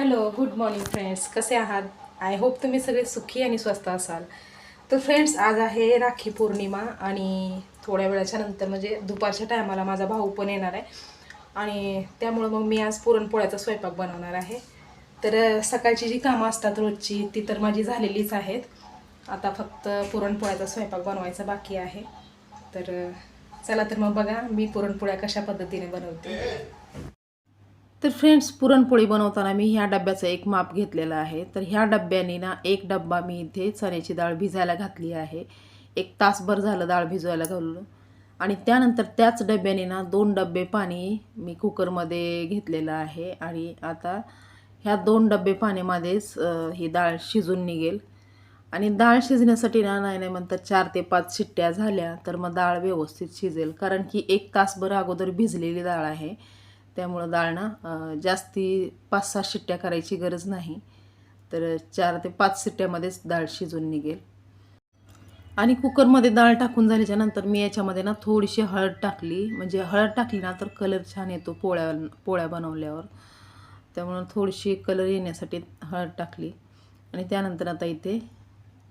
Hello good morning friends कसे आहात? I hope तुम्ही सगळे सुखी आणि स्वस्त असाल. तर फ्रेंड्स आज आहे राखी पौर्णिमा आणि थोड्या वेळाच्या नंतर म्हणजे दुपारच्या टायमाला माझा भाऊ पण येणार आहे. आणि त्यामुळं मग मी आज पुरणपोळ्याचा स्वयंपाक बनवणार आहे. तर सकाळची जी कामं असतात रोजची ती तर माझी झालेलीच आहेत. आता फक्त पुरणपोळ्याचा स्वयंपाक बनवायचा बाकी आहे. तर चला तर मग बघा मी पुरणपोळ्या कशा पद्धतीने बनवते. तर फ्रेंड्स पुरणपोळी बनवताना मी ह्या डब्याचं एक माप घेतलेलं आहे. तर ह्या डब्याने ना एक डब्बा मी इथे चण्याची डाळ भिजायला घातली आहे. एक तासभर झालं डाळ भिजवायला घालून. आणि त्यानंतर त्याच डब्याने ना दोन डबे पाणी मी कुकरमध्ये घेतलेलं आहे. आणि आता ह्या दोन डबे पाण्यामध्येच ही डाळ शिजून निघेल. आणि डाळ शिजण्यासाठी ना नाही नाही म्हणतात चार ते पाच शिट्ट्या झाल्या तर मग डाळ व्यवस्थित शिजेल. कारण की एक तासभर अगोदर भिजलेली डाळ आहे. त्यामुळं डाळ ना जास्ती पाच सहा शिट्ट्या करायची गरज नाही. तर चार ते पाच शिट्ट्यामध्येच डाळ शिजून निघेल. आणि कुकरमध्ये डाळ टाकून झाल्याच्यानंतर मी याच्यामध्ये ना थोडीशी हळद टाकली. म्हणजे हळद टाकली ना तर कलर छान येतो पोळ्या पोळ्या बनवल्यावर. त्यामुळं थोडीशी कलर येण्यासाठी हळद टाकली. आणि त्यानंतर आता इथे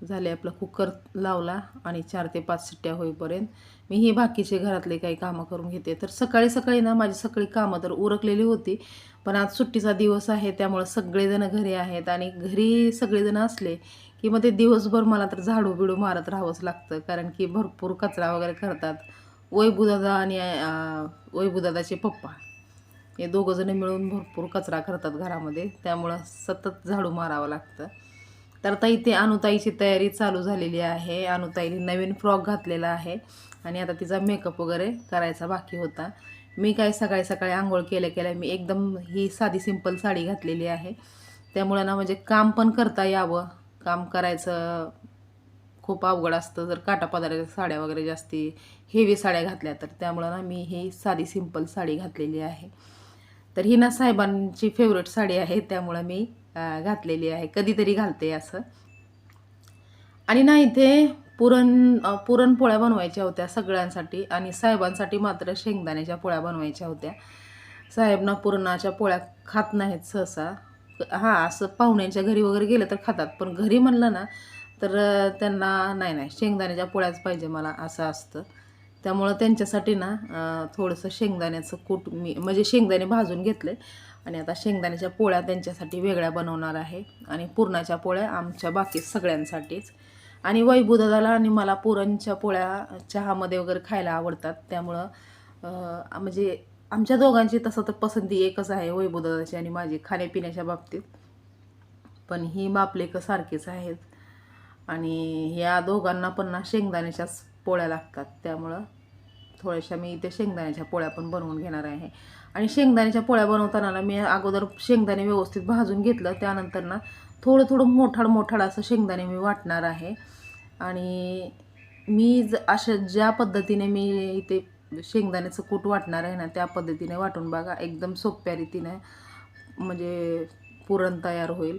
झाले आपलं कुकर लावला आणि चार ते पाच सुट्ट्या होईपर्यंत मी ही बाकीचे घरातले काही कामं करून घेते. तर सकाळी सकाळी ना माझी सगळी कामं तर उरकलेली होती पण आज सुट्टीचा दिवस आहे त्यामुळं सगळेजण घरी आहेत आणि घरी सगळेजण असले की मग ते दिवसभर मला तर झाडू बिडू मारत राहावंच लागतं. कारण की भरपूर कचरा वगैरे करतात. वैभूदादा आणि वैभूदादाचे पप्पा हे दोघंजणं मिळून भरपूर कचरा करतात घरामध्ये. त्यामुळं सतत झाडू मारावं लागतं. तर आता इथे अनुताईची तयारी चालू झालेली आहे. अनुताईने नवीन फ्रॉक घातलेला आहे आणि आता तिचा मेकअप वगैरे करायचा बाकी होता. मी काय सकाळी सकाळी आंघोळ केल्या केल्या मी एकदम ही साधी सिंपल साडी घातलेली आहे. त्यामुळं ना म्हणजे काम पण करता यावं. काम करायचं खूप अवघड असतं. जर काटापदाराच्या साड्या वगैरे जास्ती हेवी साड्या घातल्या तर त्यामुळं ना मी ही साधी सिंपल साडी घातलेली आहे. तर ही ना साहेबांची फेवरेट साडी आहे. त्यामुळं मी घातलेली आहे. कधीतरी घालते असं. आणि ना इथे पुरण पुरणपोळ्या बनवायच्या होत्या सगळ्यांसाठी आणि साहेबांसाठी मात्र शेंगदाण्याच्या पोळ्या बनवायच्या होत्या. साहेबांना पुरणाच्या पोळ्या खात नाहीत सहसा. हां असं पाहुण्यांच्या घरी वगैरे गेलं तर खातात. पण घरी म्हणलं ना तर त्यांना नाही नाही शेंगदाण्याच्या पोळ्याच पाहिजे मला असं असतं. त्यामुळं त्यांच्यासाठी ना थोडंसं शेंगदाण्याचं कूट मी म्हणजे शेंगदाणे भाजून घेतले. आणि आता शेंगदाण्याच्या पोळ्या त्यांच्यासाठी वेगळ्या बनवणार आहे. आणि पुरणाच्या पोळ्या आमच्या बाकी सगळ्यांसाठीच. आणि वैभूदादाला आणि मला पुरणच्या पोळ्या चहामध्ये वगैरे खायला आवडतात. त्यामुळं म्हणजे आमच्या दोघांची तसं तर पसंती एकच आहे वैभूदादाची आणि माझी खाण्यापिण्याच्या बाबतीत. पण ही बापलेकं सारखीच आहेत. आणि ह्या दोघांना पण ना शेंगदाण्याच्याच पोळ्या लागतात. त्यामुळं थोड्याशा मी इथे शेंगदाण्याच्या पोळ्या पण बनवून घेणार आहे. आणि शेंगदाण्याच्या पोळ्या बनवताना ना मी अगोदर शेंगदाणे व्यवस्थित भाजून घेतलं. त्यानंतर ना थोडं थोडं मोठाड मोठाड असं शेंगदाणे मी वाटणार आहे. आणि मी ज अशा ज्या पद्धतीने मी इथे शेंगदाण्याचं कूट वाटणार आहे ना त्या पद्धतीने वाटून बघा. एकदम सोप्या रीतीने म्हणजे पुरण तयार होईल.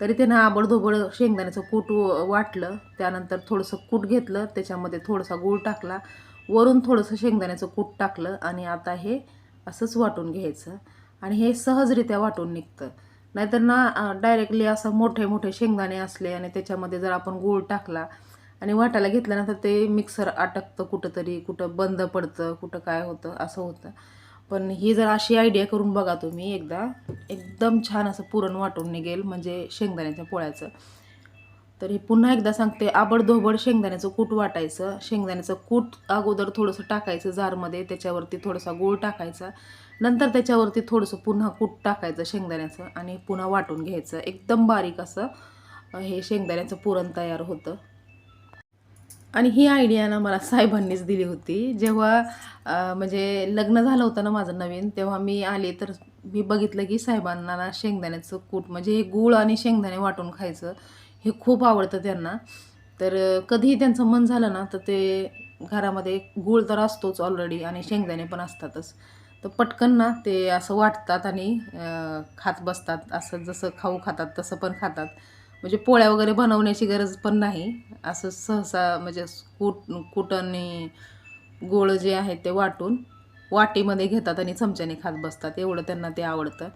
तरी त्यानं आबडधोबड शेंगदाण्याचं कूट व- वाटलं. त्यानंतर थोडंसं कूट घेतलं. त्याच्यामध्ये थोडासा गूळ टाकला. वरून थोडंसं शेंगदाण्याचं कूट टाकलं. आणि आता हे असंच वाटून घ्यायचं आणि हे सहजरित्या वाटून निघतं. नाहीतर ना डायरेक्टली असं मोठे मोठे शेंगदाणे असले आणि त्याच्यामध्ये जर आपण गूळ टाकला आणि वाटायला घेतल्यानंतर ते मिक्सर अटकतं कुठंतरी कुठं बंद पडतं कुठं काय होतं असं होतं. पण ही जर अशी आयडिया करून बघा तुम्ही एकदा एकदम छान असं पुरण वाटून निघेल म्हणजे शेंगदाण्याच्या पोळ्याचं. तर हे पुन्हा एकदा सांगते आबडधोबड शेंगदाण्याचं कूट वाटायचं. शेंगदाण्याचं कूट अगोदर थोडंसं टाकायचं जारमध्ये त्याच्यावरती थोडासा गूळ टाकायचा. नंतर त्याच्यावरती थोडंसं पुन्हा कूट टाकायचं शेंगदाण्याचं आणि पुन्हा वाटून घ्यायचं. एकदम बारीक असं हे शेंगदाण्याचं पुरण तयार होतं. आणि ही आयडिया ना मला साहेबांनीच दिली होती. जेव्हा म्हणजे लग्न झालं होतं ना माझं नवीन तेव्हा मी आले तर मी बघितलं की साहेबांना ना शेंगदाण्याचं कूट म्हणजे हे गूळ आणि शेंगदाणे वाटून खायचं. हे खूप आवडतं त्यांना. तर कधीही त्यांचं मन झालं ना तर ते घरामध्ये गूळ तर असतोच ऑलरेडी आणि शेंगदाणे पण असतातच. तर पटकन ना ते असं वाटतात आणि खात बसतात. असं जसं खाऊ खातात तसं पण खातात. म्हणजे पोळ्या वगैरे बनवण्याची गरज पण नाही. असं सहसा म्हणजे कूट कुट आणि गोळ जे आहे ते वाटून वाटीमध्ये घेतात आणि चमच्याने खात बसतात. एवढं त्यांना ते आवडतं.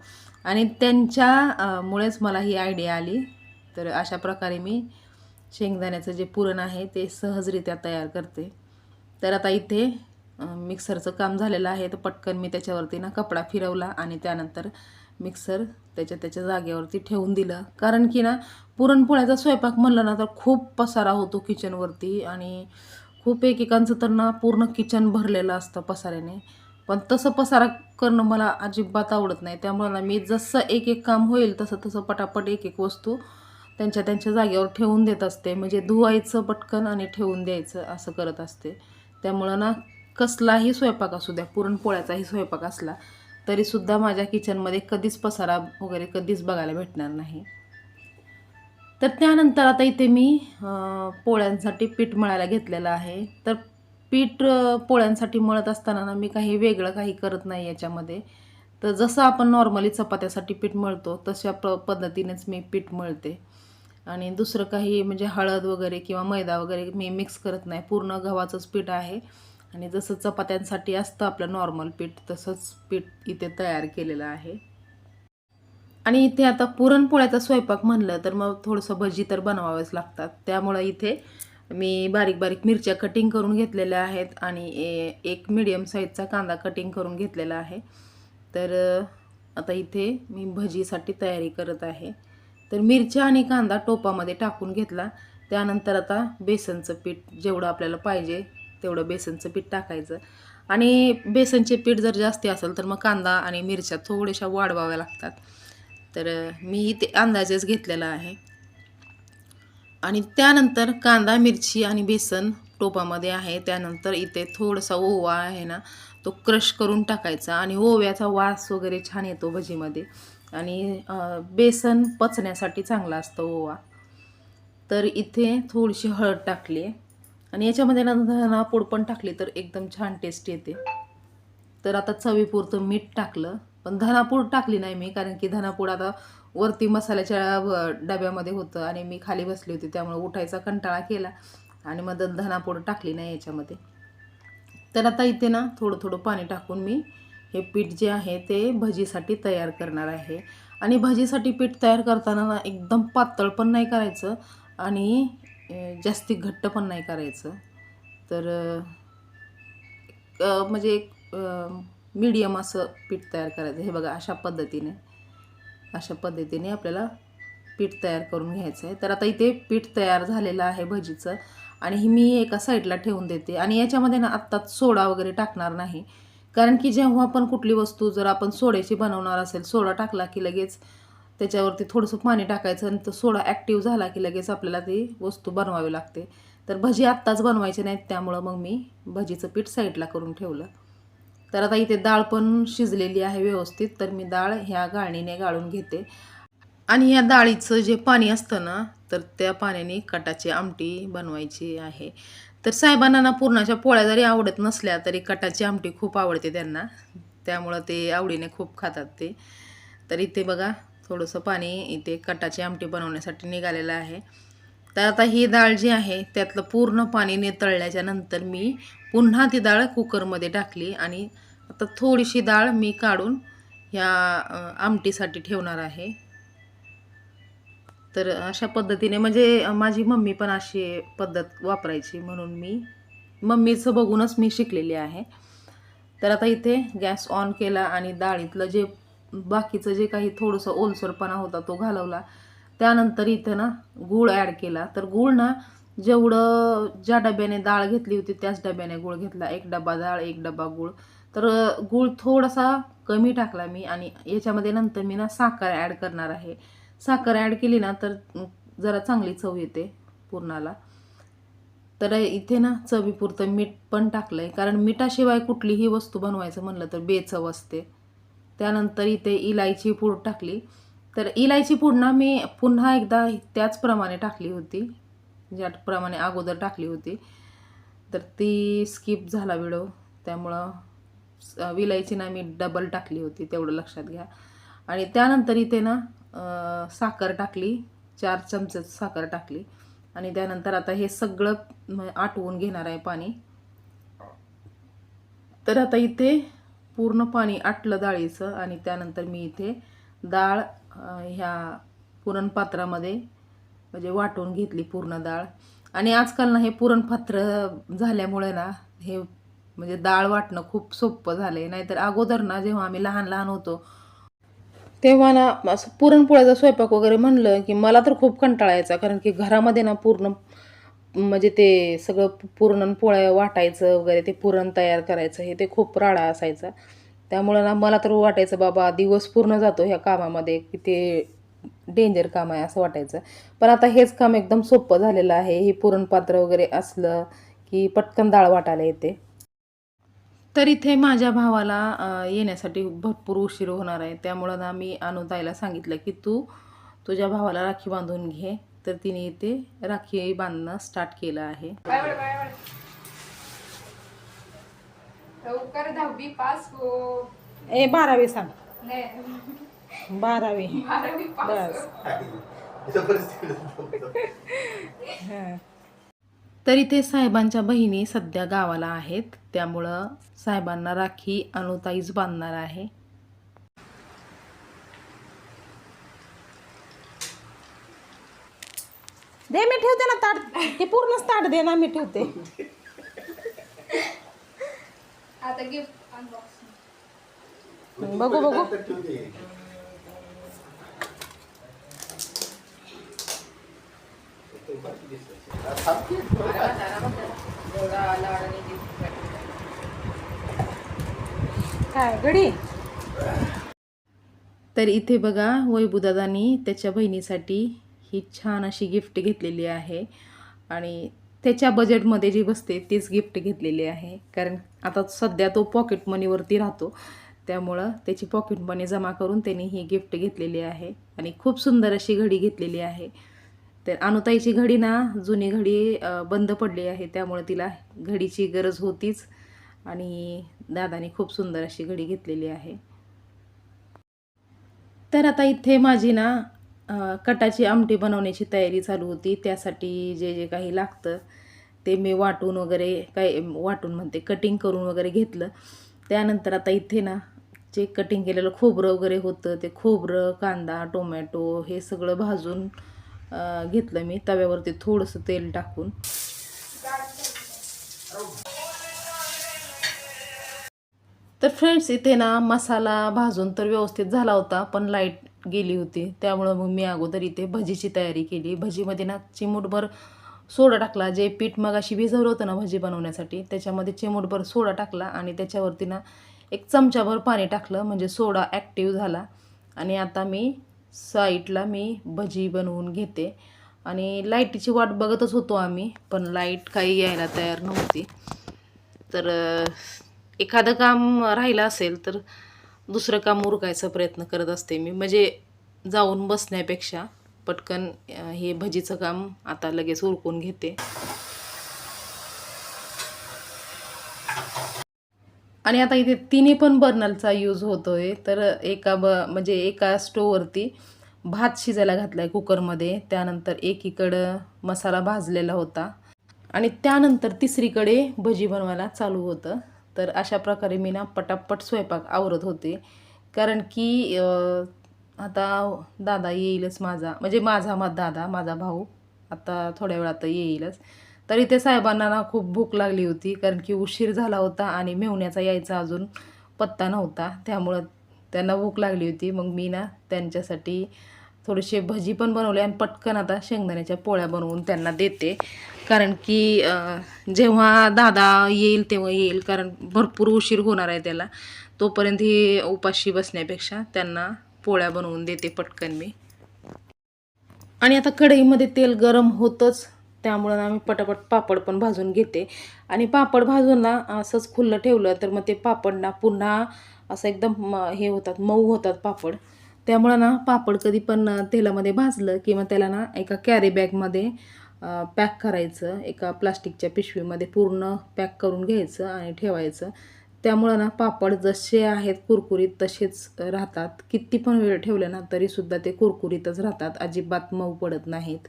आणि त्यांच्यामुळेच मला ही आयडिया आली. तर अशा प्रकारे मी शेंगदाण्याचं जे पुरण आहे ते सहजरित्या तयार करते. तर आता इथे मिक्सरचं काम झालेलं आहे. तर पटकन मी त्याच्यावरती ना कपडा फिरवला आणि त्यानंतर मिक्सर त्याच्या त्याच्या जागेवरती ठेवून दिलं. कारण की ना पुरणपोळ्याचा स्वयंपाक म्हणलं ना तर खूप पसारा होतो किचनवरती आणि खूप एकेकांचं तर ना पूर्ण किचन भरलेलं असतं पसाऱ्याने. पण तसं पसारा करणं मला अजिबात आवडत नाही. त्यामुळे ना मी जसं एक एक काम होईल तसं तसं पटापट एक एक वस्तू त्यांच्या त्यांच्या जागेवर ठेवून देत असते. म्हणजे धुवायचं पटकन आणि ठेवून द्यायचं असं करत असते. त्यामुळं ना कसलाही स्वयंपाक असू द्या पुरणपोळ्याचाही स्वयंपाक असला तरीसुद्धा माझ्या किचनमध्ये कधीच पसारा वगैरे कधीच बघायला भेटणार नाही. तर त्यानंतर आता इथे मी पोळ्यांसाठी पीठ मळायला घेतलेलं आहे. तर पीठ पोळ्यांसाठी मळत असताना ना मी काही वेगळं काही करत नाही याच्यामध्ये. तर जसं आपण नॉर्मली चपात्यासाठी पीठ मळतो तशा प पद्धतीनेच मी पीठ मळते. आणि दुसरं काही म्हणजे हळद वगैरे किंवा मैदा वगैरे मी मिक्स करत नाही. पूर्ण गव्हाचंच पीठ आहे. आणि जसं चपात्यांसाठी असतं आपलं नॉर्मल पीठ तसंच पीठ इथे तयार केलेलं आहे. आणि इथे आता पुरणपोळ्याचा स्वयंपाक म्हणलं तर मग थोडंसं भजी तर बनवावेच लागतात. त्यामुळं इथे मी बारीक बारीक मिरच्या कटिंग करून घेतलेल्या आहेत आणि ए- एक मिडियम साईजचा कांदा कटिंग करून घेतलेला आहे. तर आता इथे मी भजीसाठी तयारी करत आहे. तर मिरच्या आणि कांदा टोपामध्ये टाकून घेतला. त्यानंतर आता बेसनचं पीठ जेवढं आपल्याला पाहिजे तेवढं बेसनचं पीठ टाकायचं. आणि बेसनचे पीठ जर जास्ती असेल तर मग कांदा आणि मिरच्या थोड्याशा वाढवाव्या लागतात. तर मी इथे अंदाजेच घेतलेला आहे. आणि त्यानंतर कांदा मिरची आणि बेसन टोपामध्ये आहे. त्यानंतर इथे थोडासा ओवा आहे ना तो क्रश करून टाकायचा. आणि ओव्याचा वास वगैरे छान येतो भजीमध्ये. आणि बेसन पचण्यासाठी चांगला असतो ओवा. तर इथे थोडीशी हळद टाकली आहे. आणि याच्यामध्ये ना धनापूड पण टाकली तर एकदम छान टेस्ट येते. तर आता चवीपुरतं मीठ टाकलं. पण धनापूड टाकली नाही मी कारण की धनापूड आता वरती मसाल्याच्या डब्यामध्ये होतं आणि मी खाली बसली होती त्यामुळे उठायचा कंटाळा केला. आणि मग धनापूड टाकली नाही याच्यामध्ये. तर आता इथे ना थोडं थोडं पाणी टाकून मी हे पीठ जे आहे ते भजीसाठी तयार करणार आहे. आणि भजीसाठी पीठ तयार करताना ना एकदम पातळ पण नाही करायचं आणि जास्ती घट्ट पण नाही करायचं. तर म्हणजे एक मीडियम असं पीठ तयार करायचं. हे बघा अशा पद्धतीने अशा पद्धतीने आपल्याला पीठ तयार करून घ्यायचं आहे. तर आता इथे पीठ तयार झालेलं आहे भजीचं. आणि ही मी एका साईडला ठेवून देते. आणि याच्यामध्ये ना आत्ताच सोडा वगैरे टाकणार नाही. कारण की जेव्हा पण कुठली वस्तू जर आपण सोड्याची बनवणार असेल सोडा टाकला की लगेच त्याच्यावरती थोडंसं पाणी टाकायचं आणि तो सोडा ॲक्टिव्ह झाला की लगेच आपल्याला ती वस्तू बनवावी लागते. तर भजी आत्ताच बनवायची नाहीत त्यामुळं मग मी भजीचं पीठ साईडला करून ठेवलं. तर आता इथे डाळ पण शिजलेली आहे व्यवस्थित तर मी डाळ ह्या गाळणीने गाळून घेते. आणि या डाळीचं जे पाणी असतं ना तर त्या पाण्याने कटाची आमटी बनवायची आहे. तर साहेबांना ना पुरणाच्या पोळ्या जरी आवडत नसल्या तरी कटाची आमटी खूप आवडते त्यांना. त्यामुळं ते आवडीने खूप खातात ते. तर इथे बघा थोडंसं पाणी इथे कटाची आमटी बनवण्यासाठी निघालेलं आहे. तर आता ही डाळ जी आहे त्यातलं पूर्ण पाणी नितळल्याच्या नंतर मी पुन्हा ती डाळ कुकरमध्ये टाकली आणि आता थोडीशी डाळ मी काढून ह्या आमटीसाठी ठेवणार आहे. तर अशा पद्धतीने म्हणजे माझी मम्मी पण अशी पद्धत वापरायची म्हणून मी मम्मीचं बघूनच मी शिकलेली आहे. तर आता इथे गॅस ऑन केला आणि डाळीतलं जे बाकीचं जे काही थोडंसं ओलसरपणा होता तो घालवला. त्यानंतर इथं ना गूळ ॲड केला. तर गूळ ना जेवढं ज्या डब्याने डाळ घेतली होती त्याच डब्याने गूळ घेतला. एक डबा डाळ एक डबा गूळ. तर गूळ थोडासा कमी टाकला मी आणि याच्यामध्ये नंतर मी ना साखर ॲड करणार आहे. साखर ॲड केली ना तर जरा चांगली चव येते पुरणाला. तर इथे ना चवीपुरतं मीठ पण टाकलं आहे कारण मिठाशिवाय कुठलीही वस्तू बनवायचं म्हणलं तर बेचव असते. त्यानंतर इथे इलायची पूड टाकली. तर इलायची पूड ना मी पुन्हा एकदा त्याचप्रमाणे टाकली होती ज्याप्रमाणे अगोदर टाकली होती. तर ती स्किप झाला व्हिडिओ त्यामुळं इलायची ना मी डबल टाकली होती तेवढं लक्षात घ्या. आणि त्यानंतर इथे ना साखर टाकली चार चमचे साखर टाकली. आणि त्यानंतर आता हे सगळं आटवून घेणार आहे पाणी. तर आता इथे पूर्ण पाणी आटलं डाळीचं आणि त्यानंतर मी इथे डाळ ह्या पुरणपात्रामध्ये म्हणजे वाटून घेतली पूर्ण डाळ. आणि आजकाल ना हे पुरणपात्र झाल्यामुळे ना हे म्हणजे डाळ वाटणं खूप सोपं झालं आहे नाहीतर अगोदर ना जेव्हा आम्ही लहान लहान होतो तेव्हा ना असं पुरणपोळ्याचा स्वयंपाक वगैरे म्हणलं की मला तर खूप कंटाळा यायचा. कारण की घरामध्ये ना पूर्ण म्हणजे ते सगळं पुरण पोळ्या वाटायचं वगैरे ते पुरण तयार करायचं हे ते खूप राडा असायचा. त्यामुळं ना मला तर वाटायचं बाबा दिवस पूर्ण जातो ह्या कामामध्ये की ते डेंजर काम आहे असं वाटायचं. पण आता हेच काम एकदम सोपं झालेलं आहे. हे पुरणपात्र वगैरे असलं की पटकन डाळ वाटायला येते. तर इथे माझ्या भावाला येण्यासाठी भरपूर उशीर होणार आहे. त्यामुळं ना मी अनुताईला सांगितलं की तू तुझ्या भावाला राखी बांधून घे. तर तिने इथे राखी बांधणं स्टार्ट केलं आहे. लवकर दहावी पास हो. ए बारावी सांग. नाही. बारावी. बारावी पास बस. हो. तर इथे साहेबांच्या बहिणी सध्या गावाला आहेत. त्यामुळं साहेबांना राखी अनुताईच बांधणार आहे. दे मी ठेवते ना ताट. ते पूर्णच ताट दे ना मी ठेवते. आता गिफ्ट अनबॉक्सिंग बघू बघू. काय घडी? तर इथे बघा वैभूदादानी त्याच्या बहिणीसाठी ही छान अशी गिफ्ट घेतलेली आहे. आणि त्याच्या बजेटमध्ये जी बसते तीच गिफ्ट घेतलेली आहे. कारण आता सध्या तो पॉकेट मनीवरती राहतो. त्यामुळं त्याची पॉकेट मनी जमा करून त्यांनी ही गिफ्ट घेतलेली आहे. आणि खूप सुंदर अशी घडी घेतलेली आहे. तर अनुताईची घडी ना जुनी घडी बंद पडली आहे. त्यामुळे तिला घडीची गरज होतीच. आणि दादाने खूप सुंदर अशी घडी घेतलेली आहे. तर आता इथे माझी ना कटाची आमटी बनवण्याची तयारी चालू होती. त्यासाठी जे जे काही लागतं ते मी वाटून वगैरे काय वाटून म्हणते कटिंग करून वगैरे घेतलं. त्यानंतर आता इथे ना जे कटिंग केलेलं खोबरं वगैरे होतं ते खोबरं कांदा टोमॅटो हे सगळं भाजून घेतलं मी. तव्यावरती थोडंसं तेल टाकून. तर फ्रेंड्स इथे ना मसाला भाजून तर व्यवस्थित झाला होता पण लाइट गेली होती. त्यामुळं मग मी अगोदर इथे भजीची तयारी केली. भजीमध्ये ना चिमूटभर सोडा टाकला. जे पीठ मगाशी भिजवलं होतं ना भजी बनवण्यासाठी त्याच्यामध्ये चिमूटभर सोडा टाकला आणि त्याच्यावरती ना एक चमचाभर पाणी टाकलं. म्हणजे सोडा ॲक्टिव्ह झाला. आणि आता मी साईडला मी भजी बनवून घेते. आणि लाईटीची वाट बघतच होतो आम्ही पण लाइट काही यायला तयार नव्हती. तर एखादं काम राहिलं असेल तर दुसरं काम उरकायचा प्रयत्न करत असते मी. म्हणजे जाऊन बसण्यापेक्षा पटकन हे भजीचं काम आता लगेच उरकून घेते. आणि आता इथे तिन्ही पण बर्नरचा यूज होतो आहे तर एका ब म्हणजे एका स्टोववरती भात शिजायला घातला आहे कुकरमध्ये. त्यानंतर एकीकडं मसाला भाजलेला होता. आणि त्यानंतर तिसरीकडे भजी बनवायला चालू होतं. तर अशा प्रकारे मी ना पटापट स्वयंपाक आवरत होते. कारण की आता दादा येईलच माझा म्हणजे माझा मा दादा माझा भाऊ आता थोड्या वेळात येईलच. तर इथे साहेबांना ना खूप भूक लागली होती कारण की उशीर झाला होता आणि मेवण्याचा यायचा अजून पत्ता नव्हता. त्यामुळं त्यांना भूक लागली होती. मग मी ना त्यांच्यासाठी थोडेसे भजी पण बनवले आणि पटकन आता शेंगदाण्याच्या पोळ्या बनवून त्यांना देते. कारण की जेव्हा दादा येईल तेव्हा येईल कारण भरपूर उशीर होणार आहे त्याला. तोपर्यंत ही उपाशी बसण्यापेक्षा त्यांना पोळ्या बनवून देते पटकन मी. आणि आता कढईमध्ये तेल गरम होतंच. त्यामुळं ना मी पटापट पापड पण भाजून घेते. आणि पापड भाजून ना असंच खुल्लं ठेवलं तर मग ते पापड ना पुन्हा असं एकदम म- हे होतात मऊ होतात पापड. त्यामुळं ना पापड कधी पण तेलामध्ये भाजलं किंवा त्याला ना एका कॅरी बॅगमध्ये पॅक करायचं. एका प्लास्टिकच्या पिशवीमध्ये पूर्ण पॅक करून घ्यायचं आणि ठेवायचं. त्यामुळं ना पापड जसे आहेत कुरकुरीत तसेच राहतात. किती पण वेळ ठेवले ना तरीसुद्धा ते कुरकुरीतच राहतात. अजिबात मऊ पडत नाहीत.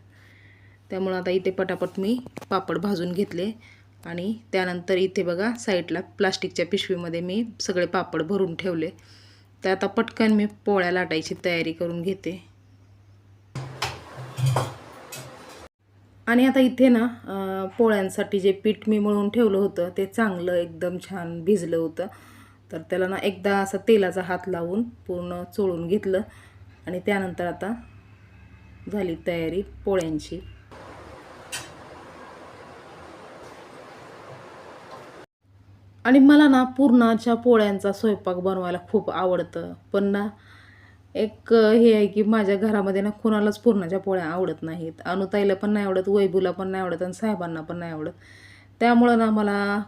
त्यामुळं आता इथे पटापट मी पापड भाजून घेतले. आणि त्यानंतर इथे बघा साईडला प्लास्टिकच्या पिशवीमध्ये मी सगळे पापड भरून ठेवले. तर आता पटकन मी पोळ्या लाटायची तयारी करून घेते. आणि आता इथे ना पोळ्यांसाठी जे पीठ मी मळून ठेवलं होतं ते चांगलं एकदम छान भिजलं होतं. तर त्याला ना एकदा असं तेलाचा हात लावून पूर्ण चोळून घेतलं. आणि त्यानंतर आता झाली तयारी पोळ्यांची. आणि मला ना पुरणाच्या पोळ्यांचा स्वयंपाक बनवायला खूप आवडतं. पण ना एक हे आहे की माझ्या घरामध्ये ना कुणालाच पुरणाच्या पोळ्या आवडत नाहीत. अनुताईला पण नाही आवडत वैभूला पण नाही आवडत आणि साहेबांना पण नाही आवडत. त्यामुळं ना मला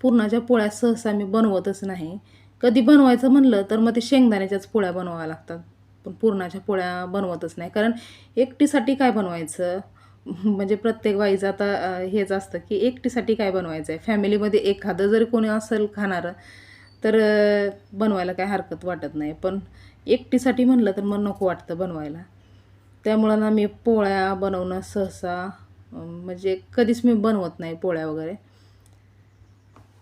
पुरणाच्या पोळ्या सहसा मी बनवतच नाही. कधी बनवायचं म्हणलं तर मग ते शेंगदाण्याच्याच पोळ्या बनवाव्या लागतात. पण पुरणाच्या पोळ्या बनवतच नाही. कारण एकटीसाठी काय बनवायचं? म्हणजे प्रत्येक बाईचं आता हेच असतं की एकटीसाठी काय बनवायचं आहे फॅमिलीमध्ये एखादं जरी कोणी असेल खाणारं तर बनवायला काय हरकत वाटत नाही. पण एकटीसाठी म्हणलं तर मग नको वाटतं बनवायला. त्यामुळं ना मी पोळ्या बनवणं सहसा म्हणजे कधीच मी बनवत नाही पोळ्या वगैरे.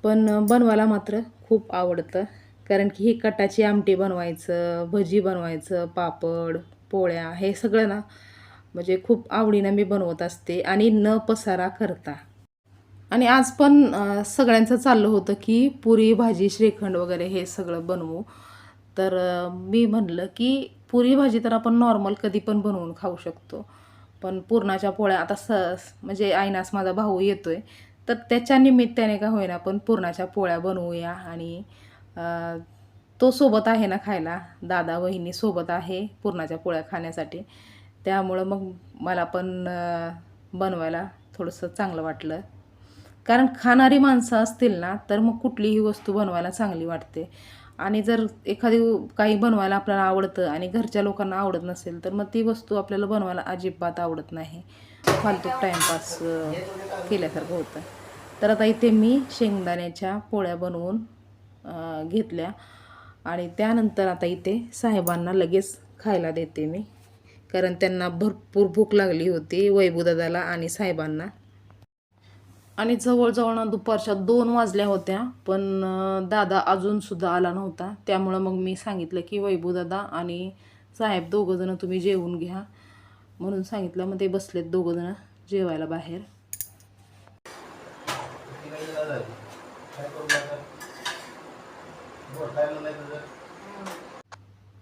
पण बनवायला मात्र खूप आवडतं. कारण की ही कटाची आमटी बनवायचं भजी बनवायचं पापड पोळ्या हे सगळं ना म्हणजे खूप आवडीनं मी बनवत असते आणि न पसारा करता. आणि आज पण सगळ्यांचं चाललं होतं की पुरी भाजी श्रीखंड वगैरे हे सगळं बनवू. तर मी म्हणलं की पुरी भाजी तर आपण नॉर्मल कधी पण बनवून खाऊ शकतो. पण पुरणाच्या पोळ्या आता स म्हणजे आईनास माझा भाऊ येतो आहे तर त्याच्या निमित्ताने का होईना आपण पुरणाच्या पोळ्या बनवूया. आणि तो सोबत आहे ना खायला दादा वहिनी सोबत आहे पुरणाच्या पोळ्या खाण्यासाठी. त्यामुळं मग मला पण बनवायला थोडंसं चांगलं वाटलं. कारण खाणारी माणसं असतील ना तर मग कुठलीही वस्तू बनवायला चांगली वाटते. आणि जर एखादी काही बनवायला आपल्याला आवडतं आणि घरच्या लोकांना आवडत नसेल तर मग ती वस्तू आपल्याला बनवायला अजिबात आवडत नाही. फालतू टाईमपास केल्यासारखं होतं. तर आता इथे मी शेंगदाण्याच्या पोळ्या बनवून घेतल्या. आणि त्यानंतर आता इथे साहेबांना लगेच खायला देते मी. कारण त्यांना भरपूर भूक लागली होती वैभूदादाला आणि साहेबांना. आणि जवळजवळ ना दुपारच्या दोन वाजल्या होत्या पण दादा अजूनसुद्धा आला नव्हता. त्यामुळं मग मी सांगितलं की वैभूदादा आणि साहेब दोघंजणं तुम्ही जेवून घ्या. म्हणून सांगितलं मग ते बसलेत दोघंजणं जेवायला बाहेर.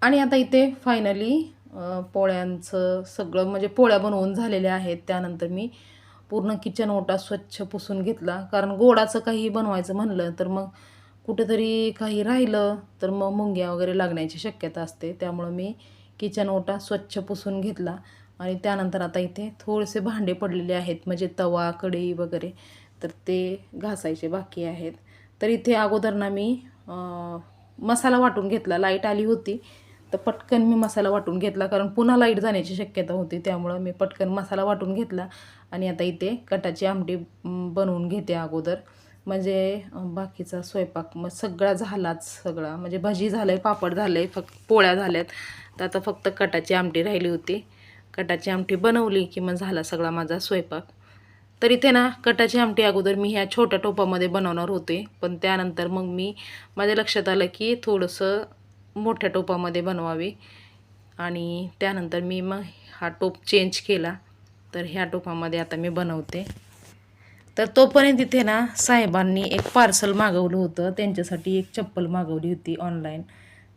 आणि आता इथे फायनली पोळ्यांचं सगळं म्हणजे पोळ्या बनवून झालेल्या आहेत. त्यानंतर मी पूर्ण किचन ओटा स्वच्छ पुसून घेतला. कारण गोडाचं काही बनवायचं म्हणलं तर मग कुठेतरी काही राहिलं तर मग मुंग्या वगैरे लागण्याची शक्यता असते. त्यामुळं मी किचन ओटा स्वच्छ पुसून घेतला. आणि त्यानंतर आता इथे थोडेसे भांडे पडलेले आहेत म्हणजे तवा कढई वगैरे तर ते घासायचे बाकी आहेत. तर इथे अगोदर ना मी मसाला वाटून घेतला. लाइट आली होती. तर पटकन मी मसाला वाटून घेतला कारण पुन्हा लाइट जाण्याची शक्यता होती त्यामुळं मी पटकन मसाला वाटून घेतला. आणि आता इथे कटाची आमटी बनवून घेते अगोदर. म्हणजे बाकीचा स्वयंपाक मग सगळा झालाच सगळा. म्हणजे भजी झालं आहे पापड झालं आहे फक्त पोळ्या झाल्यात. तर आता फक्त कटाची आमटी राहिली होती. कटाची आमटी बनवली की मग झाला सगळा माझा स्वयंपाक. तर इथे ना कटाची आमटी अगोदर मी ह्या छोट्या टोपामध्ये बनवणार होते. पण त्यानंतर मग मी माझ्या लक्षात आलं की थोडंसं मोठ्या टोपामध्ये बनवावी. आणि त्यानंतर मी मग हा टोप चेंज केला. तर ह्या टोपामध्ये आता मी बनवते. तर तोपर्यंत इथे ना साहेबांनी एक पार्सल मागवलं होतं. त्यांच्यासाठी एक चप्पल मागवली होती ऑनलाईन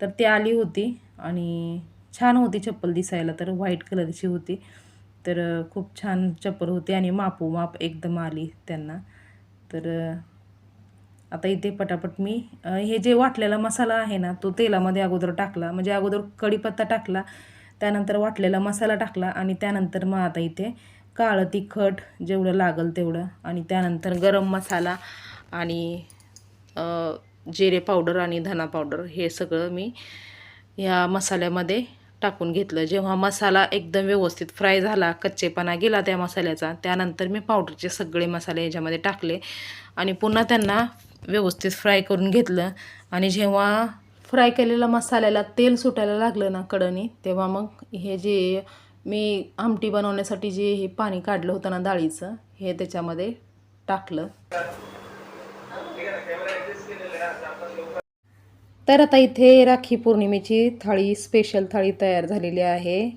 तर ती आली होती आणि छान होती चप्पल दिसायला. तर व्हाईट कलरची होती. तर खूप छान चप्पल होती आणि मापू माप एकदम आली त्यांना. तर आता इथे पटापट मी हे जे वाटलेला मसाला आहे ना तो तेलामध्ये अगोदर टाकला. म्हणजे अगोदर कढीपत्ता टाकला त्यानंतर वाटलेला मसाला टाकला आणि त्यानंतर मग आता इथे काळं तिखट जेवढं लागल तेवढं आणि त्यानंतर गरम मसाला आणि जिरे पावडर आणि धना पावडर हे सगळं मी ह्या मसाल्यामध्ये टाकून घेतलं. जेव्हा मसाला एकदम व्यवस्थित फ्राय झाला कच्चेपणा गेला त्या मसाल्याचा त्यानंतर मी पावडरचे सगळे मसाले याच्यामध्ये टाकले आणि पुन्हा त्यांना व्यवस्थित फ्राय करून घेतलं. आणि जेव्हा फ्राय केलेल्या मसाल्याला तेल सुटायला लागलं ना कडनी तेव्हा मग हे जे मी आमटी बनवण्यासाठी जे हे पाणी काढलं होतं ना डाळीचं हे त्याच्यामध्ये टाकलं. तर आता इथे राखी पौर्णिमेची थाळी स्पेशल थाळी तयार झालेली आहे.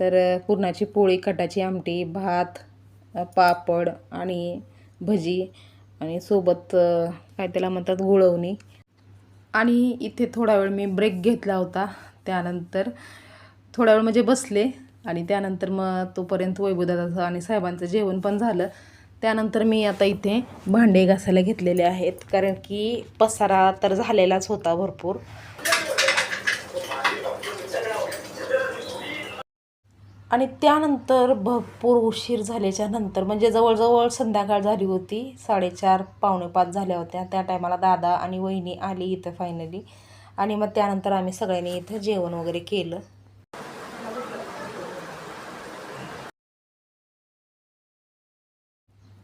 तर पुरणाची पोळी कटाची आमटी भात पापड आणि भजी आणि सोबत काय त्याला म्हणतात गुळवणी. आणि इथे थोडा वेळ मी ब्रेक घेतला होता. त्यानंतर थोडा वेळ म्हणजे बसले आणि त्यानंतर मग तोपर्यंत वैभवदादाचं आणि साहेबांचं जेवण पण झालं. त्यानंतर मी आता इथे भांडे घासायला घेतलेले आहेत. कारण की पसारा तर झालेलाच होता भरपूर. आणि त्यानंतर भरपूर उशीर झाल्याच्यानंतर म्हणजे जवळजवळ संध्याकाळ झाली होती साडेचार पावणे पाच झाल्या होत्या. त्या टायमाला दादा आणि वहिनी आली इथं फायनली आणि मग त्यानंतर आम्ही सगळ्यांनी इथं जेवण वगैरे केलं.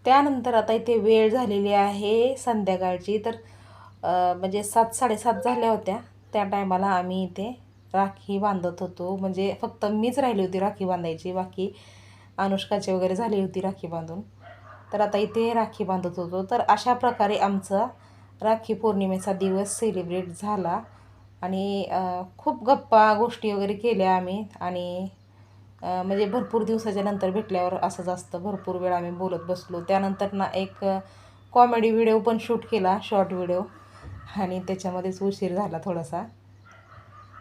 त्यानंतर आता इथे वेळ झालेली आहे संध्याकाळची. तर म्हणजे सात साडेसात झाल्या होत्या. त्या टायमाला आम्ही इथे राखी बांधत होतो. म्हणजे फक्त मीच राहिली होती राखी बांधायची बाकी अनुष्काची वगैरे झाली होती राखी बांधून. तर आता इथे राखी बांधत होतो. तर अशा प्रकारे आमचा राखी पौर्णिमेचा दिवस सेलिब्रेट झाला. आणि खूप गप्पा गोष्टी वगैरे केल्या आम्ही. आणि म्हणजे भरपूर दिवसाच्या नंतर भेटल्यावर असंच असतं भरपूर वेळ आम्ही बोलत बसलो. त्यानंतर ना एक कॉमेडी व्हिडिओ पण शूट केला शॉर्ट व्हिडिओ आणि त्याच्यामध्येच उशीर झाला थोडासा.